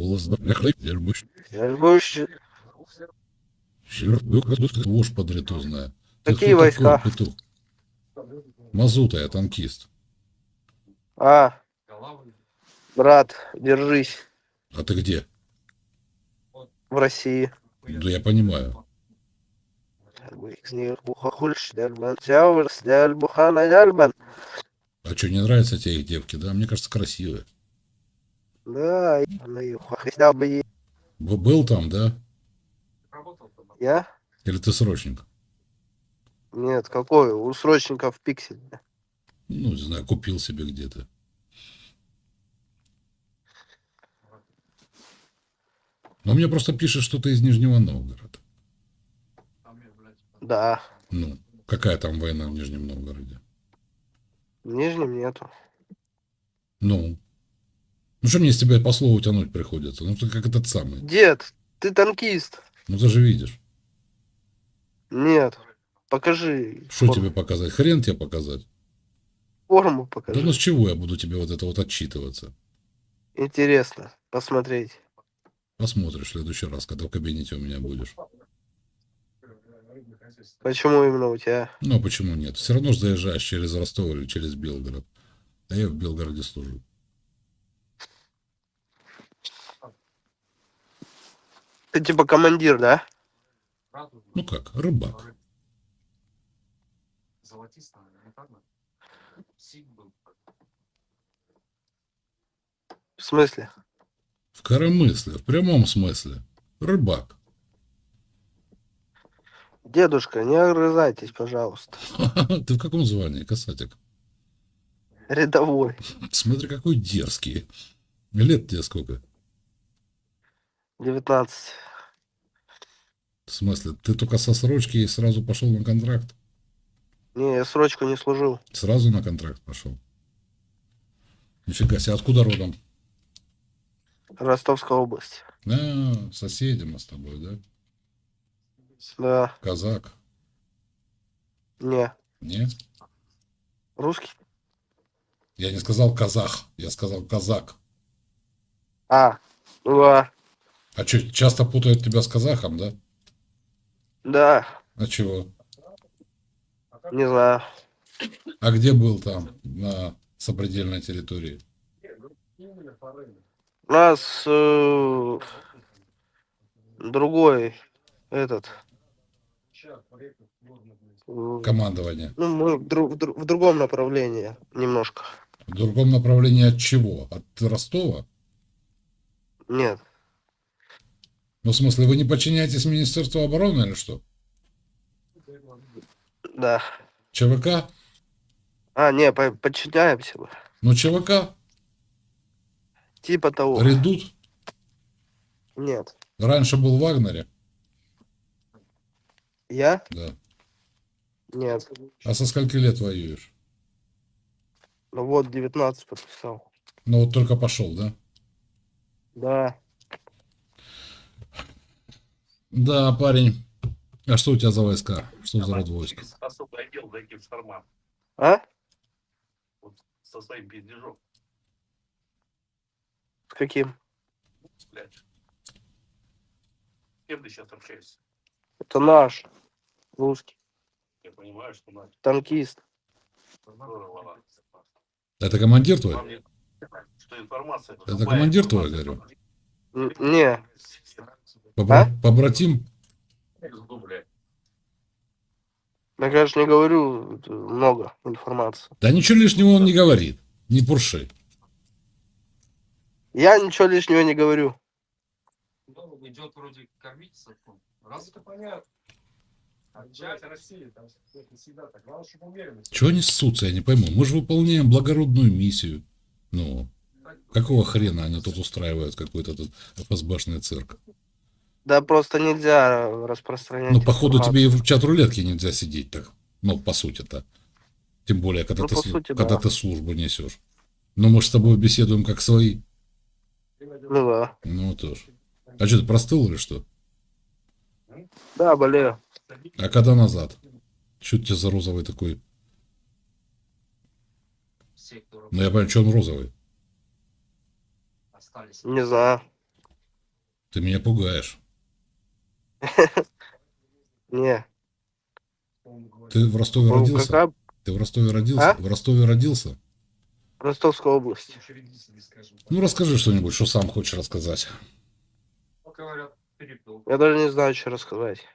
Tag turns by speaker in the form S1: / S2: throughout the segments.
S1: Здорово. Дерьмущ.
S2: Больше
S1: Черт, ну как тут ложь подритузная.
S2: Какие войска?
S1: петух? Мазута, я танкист.
S2: А, брат, держись
S1: А ты где?
S2: в России.
S1: Да я понимаю. А что, не нравятся тебе их девки, да? Мне кажется, красивые.
S2: Да, ну и хотя бы и-
S1: Был там, да?
S2: я?
S1: Или ты срочник?
S2: Нет, какой? У срочников пиксель.
S1: Ну, не знаю, купил себе где-то. Но мне просто пишет, что ты из Нижнего Новгорода.
S2: Да,
S1: Ну, какая там война в Нижнем Новгороде?
S2: в Нижнем нету.
S1: Ну. Ну, что мне с тебя по слову тянуть приходится? Ну, ты как этот самый.
S2: Дед, ты танкист.
S1: Ну, ты же видишь.
S2: Нет, покажи.
S1: Что тебе показать? Хрен тебе показать?
S2: Форму
S1: Да
S2: покажи.
S1: ну с чего я буду тебе вот это вот отчитываться?
S2: Интересно посмотреть.
S1: Посмотришь в следующий раз, когда в кабинете у меня будешь.
S2: Почему именно у тебя?
S1: Ну, а почему нет? Все равно же заезжаешь через Ростов или через Белгород. А я в Белгороде служу.
S2: Ты типа командир, да?
S1: Ну как, рыбак.
S3: Не так.
S2: В смысле?
S1: В коромысле, в прямом смысле. Рыбак.
S2: Дедушка, не огрызайтесь, пожалуйста.
S1: Ты в каком звании, касатик?
S2: Рядовой.
S1: Смотри, какой дерзкий. Лет тебе сколько?
S2: 19.
S1: В смысле, ты только со срочки и сразу пошел на контракт?
S2: Не, я срочку не служил.
S1: Сразу на контракт пошел? Нифига себе, откуда родом?
S2: Ростовская область.
S1: А, соседи мы с тобой, да?
S2: Да.
S1: Казак.
S2: Не.
S1: Не?
S2: Русский?
S1: Я не сказал казах, я сказал казак.
S2: А, ну да.
S1: А что, часто путают тебя с казахом, да?
S2: Да,
S1: А чего?
S2: не знаю.
S1: А где был там, на сопредельной территории?
S2: У нас э, другой этот.
S1: Командование.
S2: Ну, мы в, дру- в дру- в другом направлении немножко.
S1: В другом направлении от чего? От Ростова?
S2: Нет.
S1: Ну, в смысле, вы не подчиняетесь Министерству обороны или что?
S2: Да.
S1: ЧВК?
S2: А, не, по- подчиняемся. мы.
S1: Ну, ЧВК?
S2: Типа того.
S1: Редут?
S2: Нет.
S1: Раньше был в Вагнере?
S2: Я?
S1: Да.
S2: Нет.
S1: А со скольки лет воюешь?
S2: Ну вот, 19 подписал.
S1: Ну, вот только пошел, да?
S2: Да.
S1: Да, парень. А что у тебя за войска? Что за род войск?
S3: Особый отдел зайти в шарман.
S2: А?
S3: Вот со своим пиздежом.
S2: С каким?
S3: Блядь. С кем ты сейчас общаешься?
S2: Это наш. Русский.
S3: Я понимаю, что надо.
S2: Танкист.
S3: Здорово.
S1: Это командир твой?
S3: Не- Что информация...
S1: Это командир твой, говорю?
S2: Н- Не.
S1: Побра-
S2: А?
S1: Побратим?
S2: Я, конечно, не говорю много информации.
S1: Да ничего лишнего он не говорит. Не пурши.
S2: Я ничего лишнего не говорю.
S3: Ну, идет вроде кормить. Раз это понятно. Часть России, там это всегда так. Главное, чтобы умеренность.
S1: Чего они ссутся, я не пойму. Мы же выполняем благородную миссию. Ну, какого хрена они тут устраивают какой-то тут ФСБшный цирк?
S2: Да просто нельзя распространять.
S1: Ну, походу, тебе и в чат-рулетке нельзя сидеть так. Ну, по сути-то. Тем более, когда,
S2: Ну,
S1: ты,
S2: сути,
S1: когда
S2: да.
S1: ты службу несешь. Ну, мы же с тобой беседуем как свои.
S2: Ну да.
S1: Ну, тоже. А что, ты простыл или что?
S2: Да, болею.
S1: А когда назад? Что тебе за розовый такой? Ну, я понимаю, что он розовый.
S2: Не знаю.
S1: Ты меня пугаешь.
S2: Не.
S1: Ты в Ростове
S2: Ну,
S1: родился?
S2: какая
S1: Ты в Ростове родился?
S2: А?
S1: В Ростове родился?
S2: Ростовская область.
S1: Ну, расскажи что-нибудь, что сам хочешь рассказать.
S2: Я даже не знаю, что рассказать.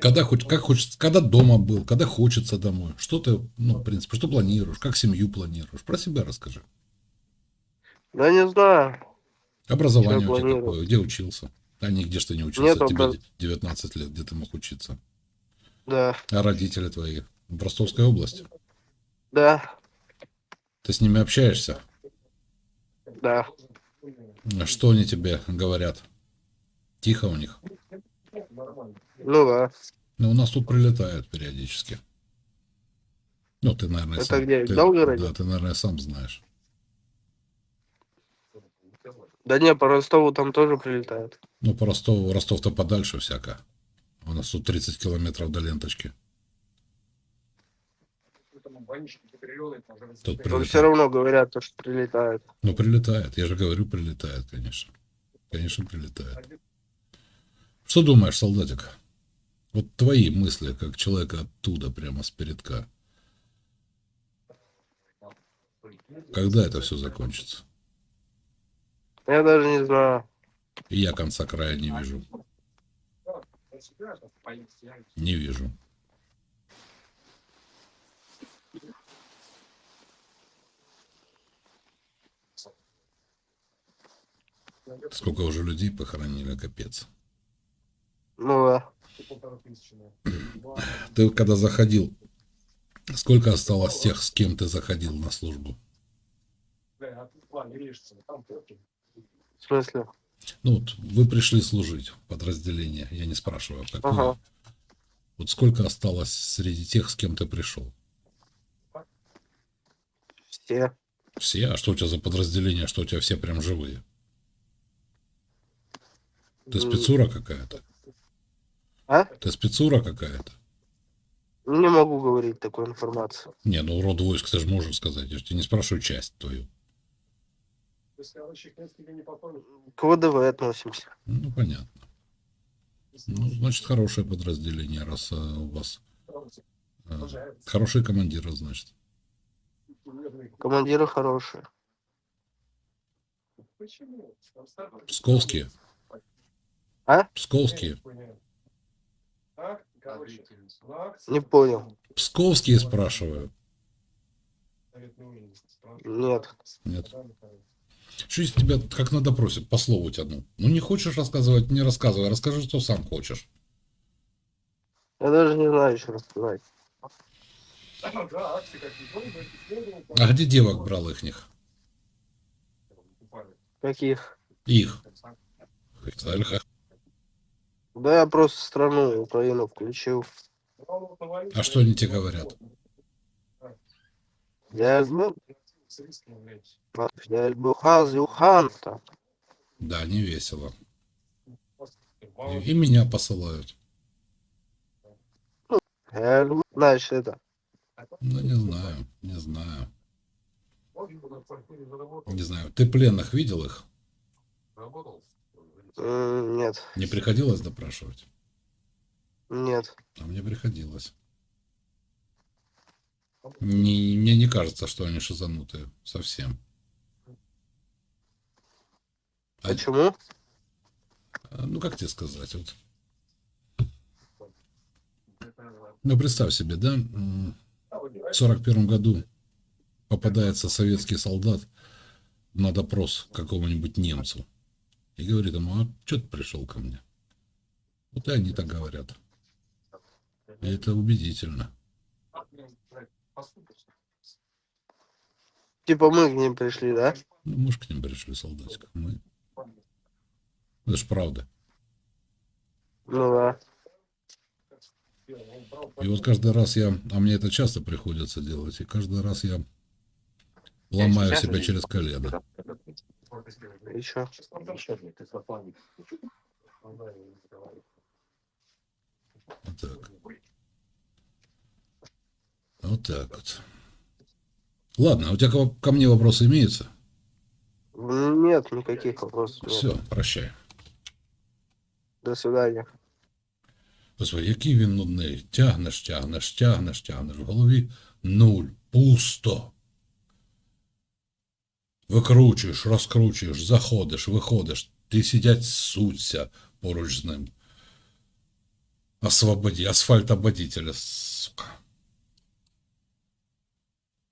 S1: Когда хоть, как хочется, когда дома был, когда хочется домой. Что ты, ну, в принципе, что планируешь, как семью планируешь? Про себя расскажи.
S2: Да не знаю.
S1: Образование у тебя
S2: планирую?
S1: какое? Где учился? А не где ж ты не учился?
S2: Нет,
S1: Тебе
S2: образ-
S1: 19 лет, где ты мог учиться?
S2: Да.
S1: А родители твои? В Ростовской области?
S2: Да.
S1: Ты с ними общаешься?
S2: Да.
S1: Что они тебе говорят? Тихо у них?
S2: Ну да.
S1: Ну, у нас тут прилетают периодически. Ну, ты, наверное,
S2: Это
S1: сам...
S2: где,
S1: ты-? Да, ты, наверное, сам знаешь.
S2: Да не, по Ростову там тоже прилетают.
S1: Ну, по Ростову, Ростов-то подальше всяко. У нас тут 30 километров до ленточки. Тут Прилетают.
S2: все равно говорят, то, что прилетают.
S1: Ну, прилетает. Я же говорю, прилетает, конечно. Конечно, прилетает. Что думаешь, солдатик? Вот твои мысли, как человека оттуда, прямо с передка. Когда это все закончится?
S2: Я даже не знаю.
S1: И я конца края не вижу. Не вижу. Сколько уже людей похоронили, капец.
S2: Ну да.
S1: Ты когда заходил, сколько осталось тех, с кем ты заходил на службу?
S3: А в
S2: смысле?
S1: Ну вот, вы пришли служить в подразделение, я не спрашиваю, какое.
S2: Ага.
S1: Вот сколько осталось среди тех, с кем ты пришел?
S2: Все.
S1: Все? А что у тебя за подразделение, что у тебя все прям живые? Ты спецура какая-то?
S2: А?
S1: Ты спецура какая-то?
S2: Не могу говорить такой информации.
S1: Не, ну род войск ты же можешь сказать. Я же тебя не спрашиваю часть твою.
S3: Если овощи к тебе не попали,
S2: К ВДВ относимся.
S1: Ну, понятно. Ну, значит, хорошее подразделение, раз э, у вас
S3: пожарится,
S1: хорошие командиры, значит.
S2: Командиры хорошие.
S3: Почему?
S1: Псковские.
S2: А?
S1: Псковские.
S2: Не понял.
S1: Псковские спрашиваю.
S3: Советный уровень.
S2: Нет.
S1: Нет. Что из тебя как на допросе, по слову тяну? Ну, не хочешь рассказывать, не рассказывай. Расскажи, что сам хочешь.
S2: Я даже не знаю, что рассказать.
S1: А где девок брал их них?
S3: покупали.
S2: Каких?
S1: Их.
S2: Да я просто страну Украину включил.
S1: А что они тебе говорят?
S2: Я люблю,
S1: Да, не весело. И,
S3: Мало
S1: и меня посылают.
S2: Я люблю, знаешь, это.
S1: Ну, не знаю, не знаю. Не знаю. Ты пленных видел их?
S2: Нет,
S1: Не приходилось допрашивать?
S2: нет.
S1: А мне приходилось. Не, мне не кажется, что они шизанутые. Совсем. А-
S2: Почему?
S1: А, Ну, как тебе сказать? Вот. Ну, представь себе, да? В сорок первом году попадается советский солдат на допрос какому-нибудь немцу. И говорит ему, а что ты пришел ко мне? Вот и они так говорят. И это убедительно.
S2: Типа мы к ним пришли, да?
S1: Ну, мы ж к ним пришли, солдатик. Мы... Это ж правда.
S2: Ну да.
S1: И вот каждый раз я, а мне это часто приходится делать, и каждый раз я ломаю себя через колено. Вот так. Вот так вот. Ладно, а у тебя ко, ко мне вопросы имеются?
S2: Нет никаких вопросов. нет.
S1: Все, прощай.
S2: До свидания.
S1: Господи, який він нудний. Тягнеш, тягнеш, тягнеш, тягнеш. В голові нуль. Пусто. Викручуєш, розкручуєш, заходиш, виходиш. Ти сидять суться поруч з ним. Освободі, асфальтободителя, сука.